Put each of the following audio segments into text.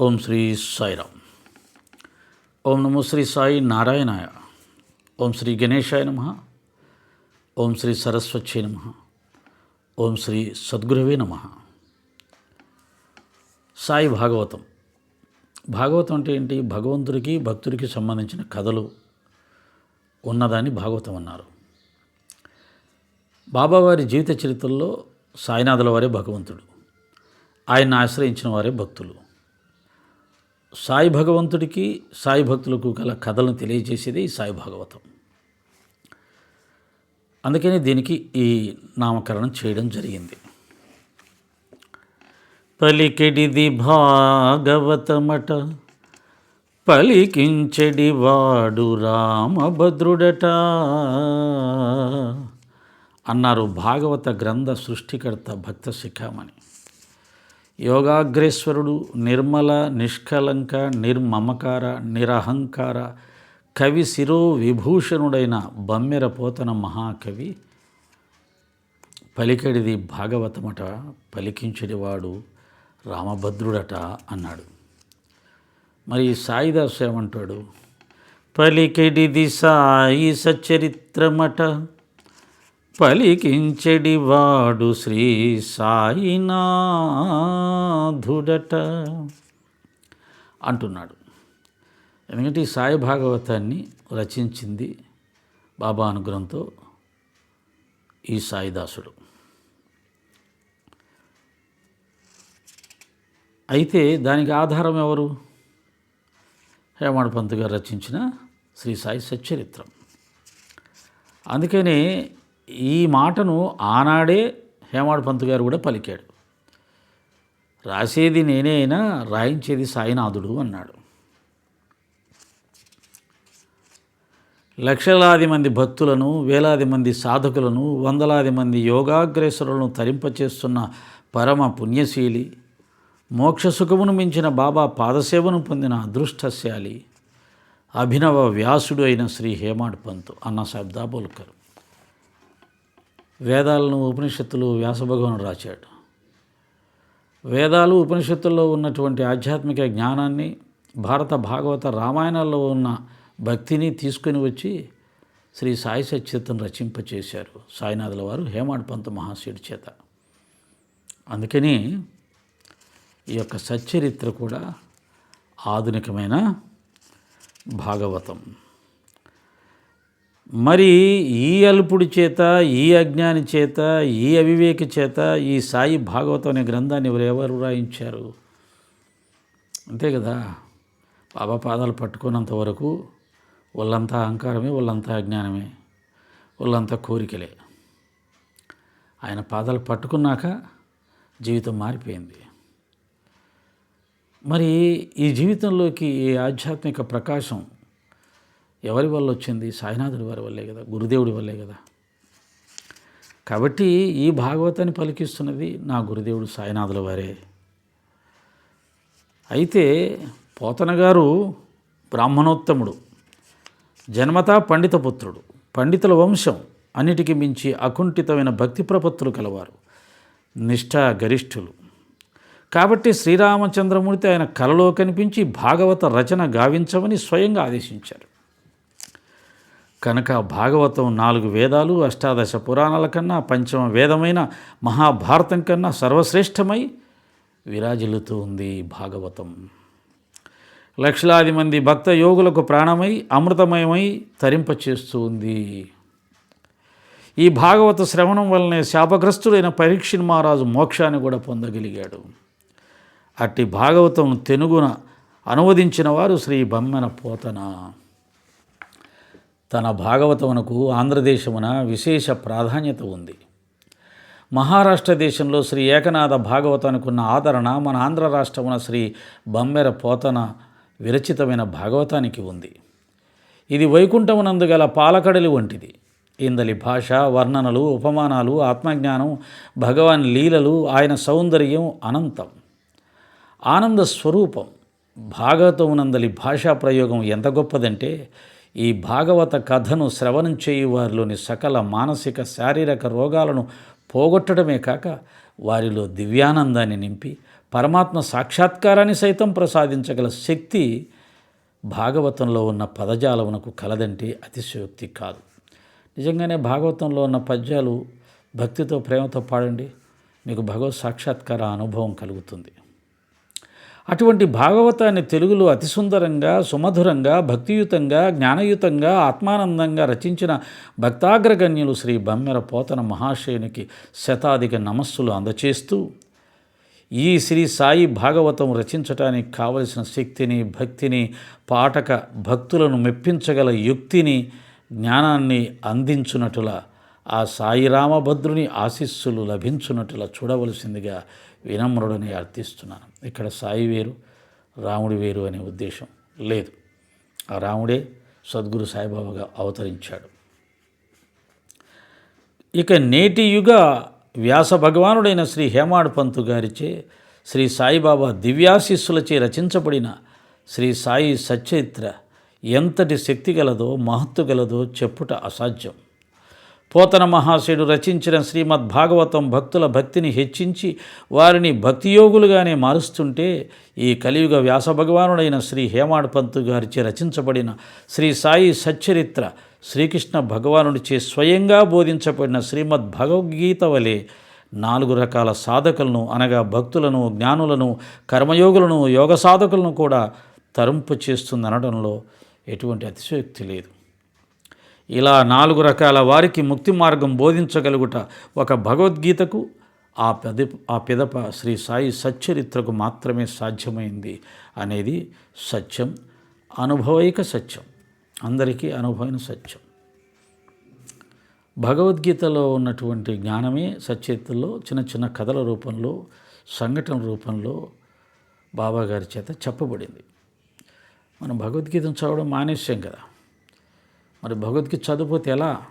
ఓం శ్రీ సాయిరామ్ ఓం నమో శ్రీ సాయి నారాయణాయ. ఓం శ్రీ గణేశాయ నమ. ఓం శ్రీ సరస్వతి నమ. ఓం శ్రీ సద్గురవే నమ. సాయి భాగవతం. భాగవతం అంటే ఏంటి? భగవంతుడికి భక్తుడికి సంబంధించిన కథలు ఉన్నదాన్ని భాగవతం అన్నారు. బాబావారి జీవిత చరిత్రలో సాయినాథుల వారే భగవంతుడు. ఆయన్ని ఆశ్రయించిన వారే భక్తులు. సాయి భగవంతుడికి సాయి భక్తులకు గల కథలను తెలియజేసేది ఈ సాయి భాగవతం. అందుకని దీనికి ఈ నామకరణం చేయడం జరిగింది. పలికెడిది భాగవతమట పలికించెడి వాడు రామభద్రుడట అన్నారు భాగవత గ్రంథ సృష్టికర్త భక్త శిఖామణి. యోగాగ్రేశ్వరుడు నిర్మల నిష్కలంక నిర్మమకార నిరహంకార కవి శిరో విభూషణుడైన బమ్మెర పోతన మహాకవి పలికెడిది భాగవతమట పలికించడివాడు రామభద్రుడట అన్నాడు. మరి సాయిదాసు ఏమంటాడు? పలికెడిది సాయి సచరిత్రమట పలికించెడివాడు శ్రీ సాయినాథుడట అంటున్నాడు. ఎందుకంటే ఈ సాయి భాగవతాన్ని రచించింది బాబా అనుగ్రహంతో ఈ సాయిదాసుడు. అయితే దానికి ఆధారం ఎవరు? హేమాడ్ పంత్ గారు రచించిన శ్రీ సాయి సచ్చరిత్రం. అందుకని ఈ మాటను ఆనాడే హేమాడ్ పంత్ గారు కూడా పలికాడు. రాసేది నేనే అయినా రాయించేది సాయినాథుడు అన్నాడు. లక్షలాది మంది భక్తులను వేలాది మంది సాధకులను వందలాది మంది యోగాగ్రేసరులను తరింపచేస్తున్న పరమ పుణ్యశీలి మోక్ష సుఖమును మించిన బాబా పాదసేవను పొందిన అదృష్టశాలి అభినవ వ్యాసుడు అయిన శ్రీ హేమాడ్ పంత్ అన్న సాహెబ్ దాబోల్కర్. వేదాలను ఉపనిషత్తులు వ్యాసభగవానుడు రాశాడు. వేదాలు ఉపనిషత్తుల్లో ఉన్నటువంటి ఆధ్యాత్మిక జ్ఞానాన్ని భారత భాగవత రామాయణాల్లో ఉన్న భక్తిని తీసుకొని వచ్చి శ్రీ సాయి సచ్యతను రచింపచేశారు. సాయినాథుల వారు హేమాడ్ పంత మహాశయుడి చేత. అందుకని ఈ యొక్క సచ్చరిత్ర కూడా ఆధునికమైన భాగవతం. మరి ఈ అల్పుడి చేత ఈ అజ్ఞాని చేత ఈ అవివేకి చేత ఈ సాయి భాగవతం అనే గ్రంథాన్ని ఎవరెవరు రాయించారు? అంతే కదా? బాబా పాదాలు పట్టుకున్నంత వరకు వాళ్ళంతా అహంకారమే వాళ్ళంతా అజ్ఞానమే వాళ్ళంతా కోరికలే. ఆయన పాదాలు పట్టుకున్నాక జీవితం మారిపోయింది. మరి ఈ జీవితంలోకి ఈ ఆధ్యాత్మిక ప్రకాశం ఎవరి వల్ల వచ్చింది? సాయినాథుడి వారి వల్లే కదా గురుదేవుడి వల్లే కదా. కాబట్టి ఈ భాగవతాన్ని పలికిస్తున్నది నా గురుదేవుడు సాయినాథుల వారే. అయితే పోతన గారు బ్రాహ్మణోత్తముడు జన్మతా పండిత పుత్రుడు పండితుల వంశం అన్నిటికీ మించి అకుంఠితమైన భక్తి ప్రపత్తులు కలవారు నిష్ఠా గరిష్ఠులు. కాబట్టి శ్రీరామచంద్రమూర్తి ఆయన కలలో కనిపించి భాగవత రచన గావించమని స్వయంగా ఆదేశించారు. కనుక భాగవతం నాలుగు వేదాలు అష్టాదశ పురాణాల కన్నా పంచమ వేదమైన మహాభారతం కన్నా సర్వశ్రేష్టమై విరాజిల్లుతూ ఉంది భాగవతం. లక్షలాది మంది భక్త యోగులకు ప్రాణమై అమృతమయమై తరింపచేస్తూ ఉంది. ఈ భాగవత శ్రవణం వల్లనే శాపగ్రస్తుడైన పరీక్షణ్ మహారాజు మోక్షాన్ని కూడా పొందగలిగాడు. అట్టి భాగవతం తెనుగున అనువదించిన వారు శ్రీ బమ్మెన పోతన. తన భాగవతమునకు ఆంధ్రదేశమున విశేష ప్రాధాన్యత ఉంది. మహారాష్ట్ర దేశంలో శ్రీ ఏకనాథ భాగవతానికి ఉన్న ఆదరణ మన ఆంధ్ర రాష్ట్రమున శ్రీ బమ్మెర పోతన విరచితమైన భాగవతానికి ఉంది. ఇది వైకుంఠమునందు గల పాలకడలి వంటిది. ఇందలి భాష వర్ణనలు ఉపమానాలు ఆత్మజ్ఞానం భగవాన్ లీలలు ఆయన సౌందర్యం అనంతం. ఆనంద స్వరూపం భాగవతమునందలి భాషా ప్రయోగం ఎంత గొప్పదంటే ఈ భాగవత కథను శ్రవణం చేయు వారిలోని సకల మానసిక శారీరక రోగాలను పోగొట్టడమే కాక వారిలో దివ్యానందాన్ని నింపి పరమాత్మ సాక్షాత్కారాన్ని సైతం ప్రసాదించగల శక్తి భాగవతంలో ఉన్న పదజాలమునకు కలదంటే అతిశయోక్తి కాదు. నిజంగానే భాగవతంలో ఉన్న పద్యాలు భక్తితో ప్రేమతో పాడండి మీకు భగవత్ సాక్షాత్కార అనుభవం కలుగుతుంది. అటువంటి భాగవతాన్ని తెలుగులో అతి సుందరంగా సుమధురంగా భక్తియుతంగా జ్ఞానయుతంగా ఆత్మానందంగా రచించిన భక్తాగ్రగణ్యులు శ్రీ బమ్మెర పోతన మహాశయునికి శతాధిక నమస్సులు అందచేస్తూ ఈ శ్రీ సాయి భాగవతం రచించటానికి కావలసిన శక్తిని భక్తిని పాఠక భక్తులను మెప్పించగల యుక్తిని జ్ఞానాన్ని అందించునటుల ఆ సాయి రామభద్రుని ఆశీస్సులు లభించున్నట్లా చూడవలసిందిగా వినమ్రుడని అర్థిస్తున్నాను. ఇక్కడ సాయి వేరు రాముడి వేరు అనే ఉద్దేశం లేదు. ఆ రాముడే సద్గురు సాయిబాబాగా అవతరించాడు. ఇక నేటి యుగ వ్యాస భగవానుడైన శ్రీ హేమాడ్ పంతు గారిచే శ్రీ సాయిబాబా దివ్యాశిస్సులచే రచించబడిన శ్రీ సాయి సచరిత్ర ఎంతటి శక్తి గలదో మహత్తు గలదో చెప్పుట అసాధ్యం. పోతన మహాశయుడు రచించిన శ్రీమద్ భాగవతం భక్తుల భక్తిని హెచ్చించి వారిని భక్తియోగులుగానే మారుస్తుంటే ఈ కలియుగ వ్యాస భగవానుడైన శ్రీ హేమాడ్ పంతు గారిచే రచించబడిన శ్రీ సాయి సచ్చరిత్ర శ్రీకృష్ణ భగవానుడిచే స్వయంగా బోధించబడిన శ్రీమద్ భగవద్గీత వలె నాలుగు రకాల సాధకులను అనగా భక్తులను జ్ఞానులను కర్మయోగులను యోగ సాధకులను కూడా తరింపు చేస్తుందనడంలో ఎటువంటి అతిశయోక్తి లేదు. ఇలా నాలుగు రకాల వారికి ముక్తి మార్గం బోధించగలుగుట ఒక భగవద్గీతకు ఆ పెద ఆ పిదప శ్రీ సాయి సచ్చరిత్రకు మాత్రమే సాధ్యమైంది అనేది సత్యం అనుభవైక సత్యం అందరికీ అనుభవైన సత్యం. భగవద్గీతలో ఉన్నటువంటి జ్ఞానమే సచరిత్రలో చిన్న చిన్న కథల రూపంలో సంఘటన రూపంలో బాబాగారి చేత చెప్పబడింది. మనం భగవద్గీతను చదవడం మానేసాం కదా. మరి భగవద్గీత చదివిపోతే ఎలా?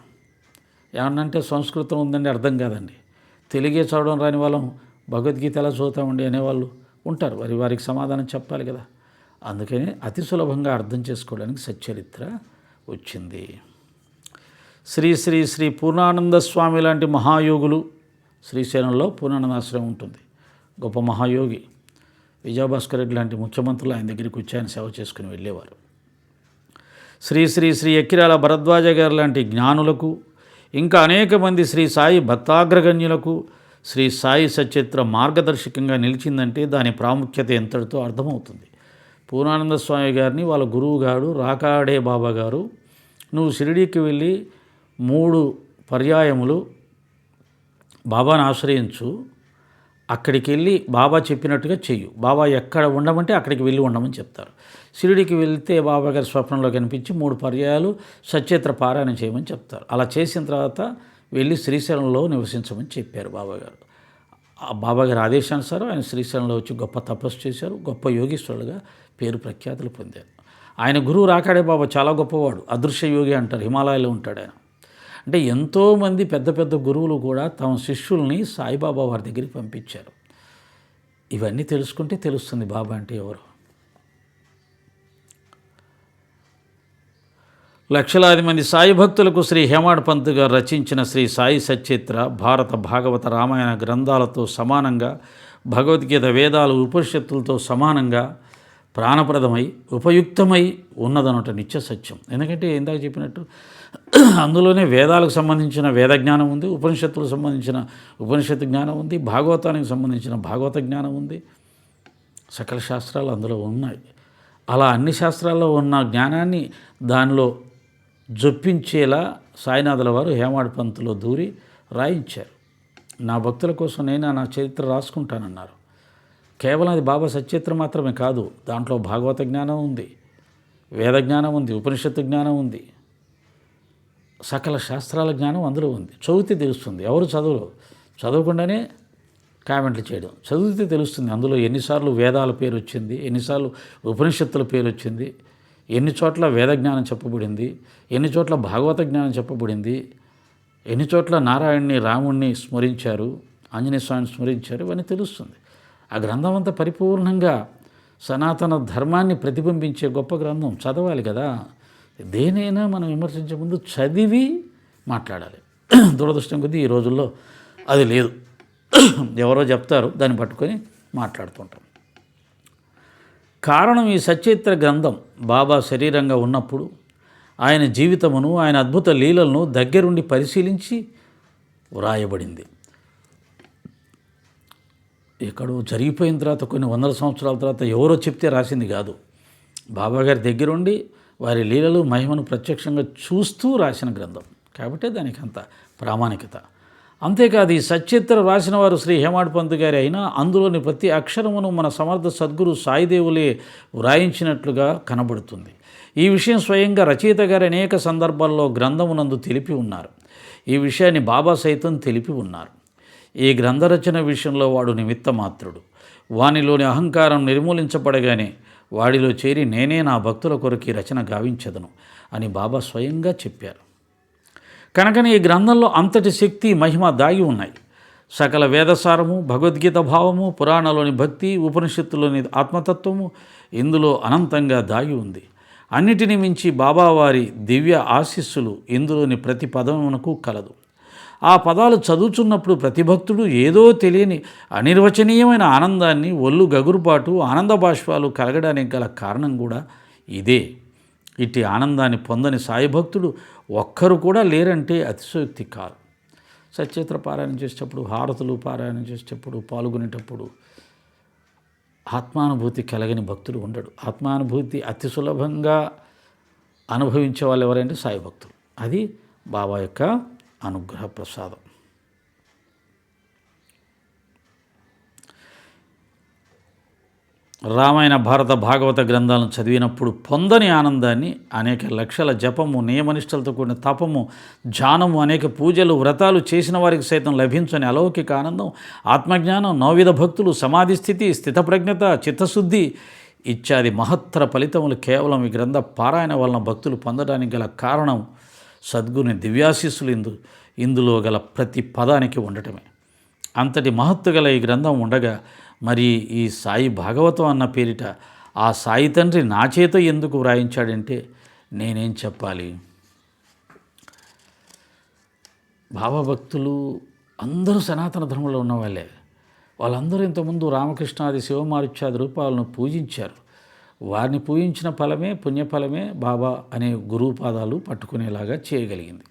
ఏమన్నంటే సంస్కృతం ఉందండి అర్థం కాదండి. తెలుగే చదవడం రాని వాళ్ళం భగవద్గీత ఎలా చదువుతామండి అనేవాళ్ళు ఉంటారు. వారి వారికి సమాధానం చెప్పాలి కదా. అందుకని అతి సులభంగా అర్థం చేసుకోవడానికి సచ్చరిత్ర వచ్చింది. శ్రీ శ్రీ శ్రీ పూర్ణానంద స్వామి లాంటి మహాయోగులు శ్రీశైలంలో పూర్ణానందాశ్రమం ఉంటుంది. గొప్ప మహాయోగి విజయభాస్కర్ రెడ్డి లాంటి ముఖ్యమంత్రులు ఆయన దగ్గరికి వచ్చి ఆయన సేవ చేసుకుని వెళ్ళేవారు. శ్రీ శ్రీ శ్రీ ఎక్కిరాల భరద్వాజ గారు లాంటి జ్ఞానులకు ఇంకా అనేక మంది శ్రీ సాయి భక్తాగ్రగణ్యులకు శ్రీ సాయి సచిత్ర మార్గదర్శకంగా నిలిచిందంటే దాని ప్రాముఖ్యత ఎంతటితో అర్థమవుతుంది. పూర్ణానంద స్వామి గారిని వాళ్ళ గురువు గారు రాకాడే బాబా గారు నువ్వు షిరిడీకి వెళ్ళి మూడు పర్యాయములు బాబాను ఆశ్రయించు. అక్కడికి వెళ్ళి బాబా చెప్పినట్టుగా చెయ్యు. బాబా ఎక్కడ ఉండమంటే అక్కడికి వెళ్ళి ఉండమని చెప్తారు. షిరిడికి వెళ్తే బాబా గారి స్వప్నంలో కనిపించి మూడు పర్యాయాలు సచేత్ర పారాయణం చేయమని చెప్తారు. అలా చేసిన తర్వాత వెళ్ళి శ్రీశైలంలో నివసించమని చెప్పారు బాబాగారు ఆ బాబాగారి ఆదేశానుసారం ఆయన శ్రీశైలంలో వచ్చి గొప్ప తపస్సు చేశారు. గొప్ప యోగీశ్వరుడుగా పేరు ప్రఖ్యాతులు పొందారు. ఆయన గురువు రాకాడే బాబా చాలా గొప్పవాడు. అదృశ్య యోగి అంటారు. హిమాలయాలో ఉంటాడు ఆయన. అంటే ఎంతోమంది పెద్ద పెద్ద గురువులు కూడా తమ శిష్యుల్ని సాయిబాబా వారి దగ్గరికి పంపించారు. ఇవన్నీ తెలుసుకుంటే తెలుస్తుంది బాబా అంటే ఎవరు. లక్షలాది మంది సాయి భక్తులకు శ్రీ హేమాడ్ పంత్ గారు రచించిన శ్రీ సాయి సచిత్ర భారత భాగవత రామాయణ గ్రంథాలతో సమానంగా భగవద్గీత వేదాలు ఉపనిషత్తులతో సమానంగా ప్రాణప్రదమై ఉపయుక్తమై ఉన్నదనట నిత్య సత్యం. ఎందుకంటే ఇందాక చెప్పినట్టు అందులోనే వేదాలకు సంబంధించిన వేద జ్ఞానం ఉంది ఉపనిషత్తులకు సంబంధించిన ఉపనిషత్తు జ్ఞానం ఉంది భాగవతానికి సంబంధించిన భాగవత జ్ఞానం ఉంది. సకల శాస్త్రాలు అందులో ఉన్నాయి. అలా అన్ని శాస్త్రాల్లో ఉన్న జ్ఞానాన్ని దానిలో జొప్పించేలా సాయినాథుల వారు హేమాడ్ పంతులో దూరి రాయించారు. నా భక్తుల కోసం నేను నా చరిత్ర రాసుకుంటానన్నారు. కేవలం అది బాబా సచిత్ర మాత్రమే కాదు దాంట్లో భాగవత జ్ఞానం ఉంది వేద జ్ఞానం ఉంది ఉపనిషత్తు జ్ఞానం ఉంది. సకల శాస్త్రాల జ్ఞానం అందులో ఉంది. చదివితే తెలుస్తుంది. ఎవరు చదవరు? చదవకుండానే కామెంట్లు చేయడం. చదివితే తెలుస్తుంది అందులో ఎన్నిసార్లు వేదాల పేరు వచ్చింది ఎన్నిసార్లు ఉపనిషత్తుల పేరు వచ్చింది ఎన్ని చోట్ల వేద జ్ఞానం చెప్పబడింది ఎన్ని చోట్ల భాగవత జ్ఞానం చెప్పబడింది ఎన్ని చోట్ల నారాయణ్ణి రాముణ్ణి స్మరించారు ఆంజనేయ స్వామిని స్మరించారు ఇవన్నీ తెలుస్తుంది. ఆ గ్రంథం అంతా పరిపూర్ణంగా సనాతన ధర్మాన్ని ప్రతిబింబించే గొప్ప గ్రంథం. చదవాలి కదా. దేనైనా మనం విమర్శించే ముందు చదివి మాట్లాడాలి. దురదృష్టం కొద్దీ ఈ రోజుల్లో అది లేదు. ఎవరో చెప్తారు దాన్ని పట్టుకొని మాట్లాడుతుంటాం. కారణం ఈ సచరిత్ర గ్రంథం. బాబా శరీరంగా ఉన్నప్పుడు ఆయన జీవితమును ఆయన అద్భుత లీలలను దగ్గరుండి పరిశీలించి వ్రాయబడింది. ఎక్కడో జరిగిపోయిన తర్వాత కొన్ని వందల సంవత్సరాల తర్వాత ఎవరో చెప్తే రాసింది కాదు. బాబాగారి దగ్గరుండి వారి లీలలు మహిమను ప్రత్యక్షంగా చూస్తూ రాసిన గ్రంథం. కాబట్టే దానికి అంత ప్రామాణికత. అంతేకాదు ఈ సచిత్ర రాసిన వారు శ్రీ హేమాడ్ పంత్ గారి అయినా అందులోని ప్రతి అక్షరమును మన సమర్థ సద్గురు సాయిదేవులే వ్రాయించినట్లుగా కనబడుతుంది. ఈ విషయం స్వయంగా రచయిత గారు అనేక సందర్భాల్లో గ్రంథమునందు తెలిపి ఉన్నారు. ఈ విషయాన్ని బాబా సైతం తెలిపి ఉన్నారు. ఈ గ్రంథరచన విషయంలో వాడు నిమిత్త మాత్రుడు వానిలోని అహంకారం నిర్మూలించబడగానే వాడిలో చేరి నేనే నా భక్తుల కొరకు రచన గావించదను అని బాబా స్వయంగా చెప్పారు. కనుకనే ఈ గ్రంథంలో అంతటి శక్తి మహిమ దాగి ఉన్నాయి. సకల వేదసారము భగవద్గీత భావము పురాణంలోని భక్తి ఉపనిషత్తులోని ఆత్మతత్వము ఇందులో అనంతంగా దాగి ఉంది. అన్నిటిని మించి బాబావారి దివ్య ఆశీస్సులు ఇందులోని ప్రతి పదమునకు కలదు. ఆ పదాలు చదువుతున్నప్పుడు ప్రతి భక్తుడు ఏదో తెలియని అనిర్వచనీయమైన ఆనందాన్ని ఒళ్ళు గగురుపాటు ఆనంద బాష్పాలు కలగడానికి గల కారణం కూడా ఇదే. ఇట్టి ఆనందాన్ని పొందని సాయి భక్తుడు ఒక్కరు కూడా లేరంటే అతిశయోక్తి కాదు. సచేత్ర పారాయణం చేసేటప్పుడు హారతులు పారాయణం చేసేటప్పుడు పాల్గొనేటప్పుడు ఆత్మానుభూతి కలగని భక్తుడు ఉండడు. ఆత్మానుభూతి అతి సులభంగా అనుభవించే వాళ్ళు ఎవరంటే సాయి భక్తులు. అది బాబా యొక్క అనుగ్రహ ప్రసాదం రామాయణ భారత భాగవత గ్రంథాలను చదివినప్పుడు పొందని ఆనందాన్ని అనేక లక్షల జపము నియమనిష్టలతో కూడిన తపము జానము అనేక పూజలు వ్రతాలు చేసిన వారికి సైతం లభించని అలౌకిక ఆనందం ఆత్మజ్ఞానం నవవిధ భక్తులు సమాధి స్థితి స్థితప్రజ్ఞత చిత్తశుద్ధి ఇత్యాది మహత్తర ఫలితములు కేవలం ఈ గ్రంథ పారాయణ వలన భక్తులు పొందడానికి గల కారణం. సద్గుని దివ్యాశీస్సులు ఇందు ఇందులో గల ప్రతి పదానికి ఉండటమే. అంతటి మహత్తు గల ఈ గ్రంథం ఉండగా మరి ఈ సాయి భాగవతం అన్న పేరిట ఆ సాయి తండ్రి నా చేత ఎందుకు వ్రాయించాడంటే నేనేం చెప్పాలి? భావభక్తులు అందరూ సనాతన ధర్మంలో ఉన్నవాళ్ళే. వాళ్ళందరూ ఇంతకుముందు రామకృష్ణాది శివమారుత్యాది రూపాలను పూజించారు. వారిని పూజించిన ఫలమే పుణ్యఫలమే బాబా అనే గురువు పాదాలు పట్టుకునేలాగా చేయగలిగింది.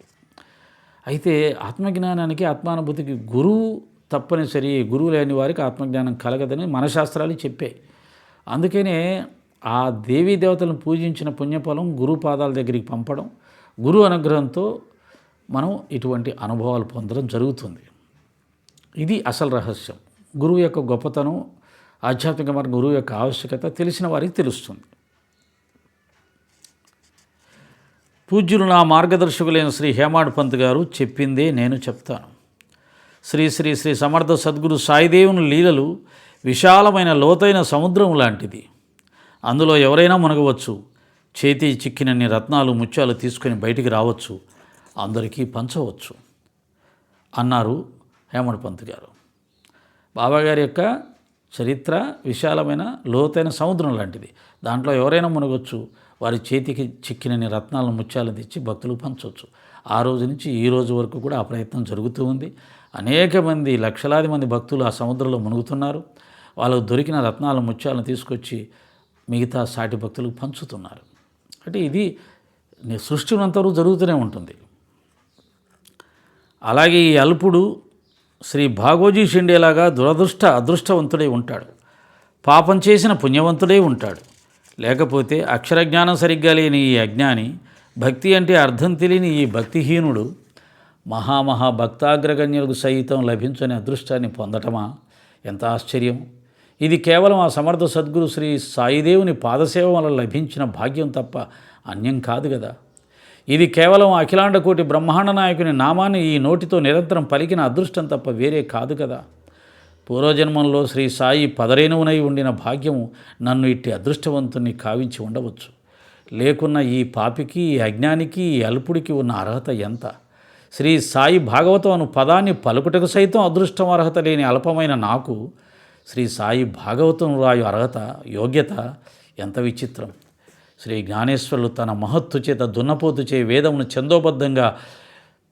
అయితే ఆత్మజ్ఞానానికి ఆత్మానుభూతికి గురువు తప్పనిసరి గురువు లేని వారికి ఆత్మజ్ఞానం కలగదని మన శాస్త్రాలు చెప్పాయి అందుకనే ఆ దేవీ దేవతలను పూజించిన పుణ్యఫలం గురువు పాదాల దగ్గరికి పంపడం గురు అనుగ్రహంతో మనం ఇటువంటి అనుభవాలు పొందడం జరుగుతుంది. ఇది అసలు రహస్యం. గురువు యొక్క గొప్పతనం ఆధ్యాత్మిక మార్గం గురువు యొక్క ఆవశ్యకత తెలిసిన వారికి తెలుస్తుంది. పూజ్యులు నా మార్గదర్శకులైన శ్రీ హేమాడ్ పంత్ గారు చెప్పిందే నేను చెప్తాను. శ్రీ శ్రీ శ్రీ సమర్థ సద్గురు సాయిదేవుని లీలలు విశాలమైన లోతైన సముద్రం లాంటిది. అందులో ఎవరైనా మునగవచ్చు చేతి చిక్కినన్ని రత్నాలు ముత్యాలు తీసుకొని బయటికి రావచ్చు అందరికీ పంచవచ్చు అన్నారు హేమడ్ పంత్ గారు. బాబాగారి యొక్క చరిత్ర విశాలమైన లోతైన సముద్రం లాంటిది. దాంట్లో ఎవరైనా మునగొచ్చు వారి చేతికి చిక్కినన్ని రత్నాలను ముత్యాలను తెచ్చి భక్తులు పంచవచ్చు ఆ రోజు నుంచి ఈ రోజు వరకు కూడా ఆ ప్రయత్నం జరుగుతూ ఉంది. అనేక మంది లక్షలాది మంది భక్తులు ఆ సముద్రంలో మునుగుతున్నారు. వాళ్ళకు దొరికిన రత్నాల ముత్యాలను తీసుకొచ్చి మిగతా సాటి భక్తులకు పంచుతున్నారు. అంటే ఇది సృష్టి ఉన్నంతవరకు జరుగుతూనే ఉంటుంది. అలాగే ఈ అల్పుడు శ్రీ భాగోజీ షిండేలాగా దురదృష్ట అదృష్టవంతుడై ఉంటాడు. పాపం చేసిన పుణ్యవంతుడై ఉంటాడు. లేకపోతే అక్షరజ్ఞానం సరిగ్గా లేని ఈ అజ్ఞాని భక్తి అంటే అర్థం తెలియని ఈ భక్తిహీనుడు మహామహా భక్తాగ్రగణ్యులకు సైతం లభించని అదృష్టాన్ని పొందటమా? ఎంత ఆశ్చర్యం! ఇది కేవలం ఆ సమర్థ సద్గురు శ్రీ సాయిదేవుని పాదసేవ వల్ల లభించిన భాగ్యం తప్ప అన్యం కాదు కదా ఇది కేవలం అఖిలాండ కోటి బ్రహ్మాండ నాయకుని నామాన్ని ఈ నోటితో నిరంతరం పలికిన అదృష్టం తప్ప వేరే కాదు కదా. పూర్వజన్మంలో శ్రీ సాయి పదరేనువునై ఉండిన భాగ్యము నన్ను ఇట్టి అదృష్టవంతుని కావించి ఉండవచ్చు. లేకున్న ఈ పాపికి ఈ అజ్ఞానికి ఈ అల్పుడికి ఉన్న అర్హత ఎంత? శ్రీ సాయి భాగవతం అను పదాన్ని పలుకుటకు సైతం అదృష్టం అర్హత లేని అల్పమైన నాకు శ్రీ సాయి భాగవతం రాయు అర్హత యోగ్యత ఎంత విచిత్రం. శ్రీ జ్ఞానేశ్వరులు తన మహత్తు చేత దున్నపోతు చే వేదమును చందోబద్ధంగా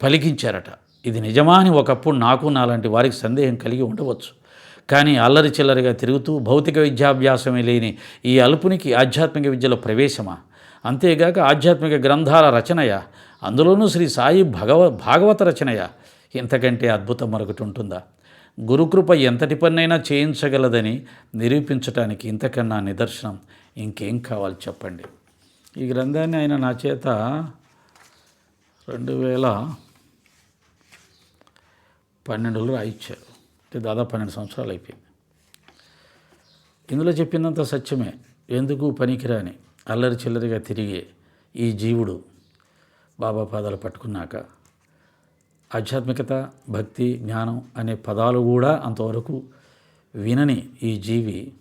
పలికించారట. ఇది నిజమా అని ఒకప్పుడు నాకు నాలాంటి వారికి సందేహం కలిగి ఉండవచ్చు. కానీ అల్లరి చిల్లరిగా తిరుగుతూ భౌతిక విద్యాభ్యాసమే లేని ఈ అల్పునికి ఆధ్యాత్మిక విద్యలో ప్రవేశమా? అంతేగాక ఆధ్యాత్మిక గ్రంథాల రచనయ? అందులోనూ శ్రీ సాయి భగవ భాగవత రచనయ? ఇంతకంటే అద్భుతం మరొకటి ఉంటుందా? గురుకృప ఎంతటి పన్నైనా చేయించగలదని నిరూపించటానికి ఇంతకన్నా నిదర్శనం ఇంకేం కావాలి చెప్పండి. ఈ గ్రంథాన్ని ఆయన నా చేత రెండు వేల పన్నెండులో రాయిచ్చారు. అంటే దాదాపు పన్నెండు సంవత్సరాలు అయిపోయింది. ఇందులో చెప్పినంత సత్యమే. ఎందుకు పనికిరాని అల్లరి చిల్లరిగా తిరిగే ఈ జీవుడు బాబా పాదాలు పట్టుకున్నాక ఆధ్యాత్మికత భక్తి జ్ఞానం అనే పదాలు కూడా అంతవరకు వినని ఈ జీవి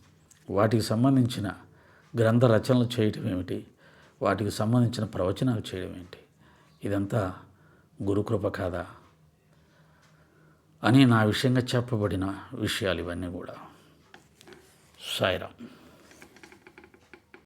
వాటికి సంబంధించిన గ్రంథ రచనలు చేయటం ఏమిటి? వాటికి సంబంధించిన ప్రవచనాలు చేయడం ఏంటి? ఇదంతా గురుకృప కాదా? అని నా విషయంగా చెప్పబడిన విషయాలు ఇవన్నీ కూడా. సాయిరామ్.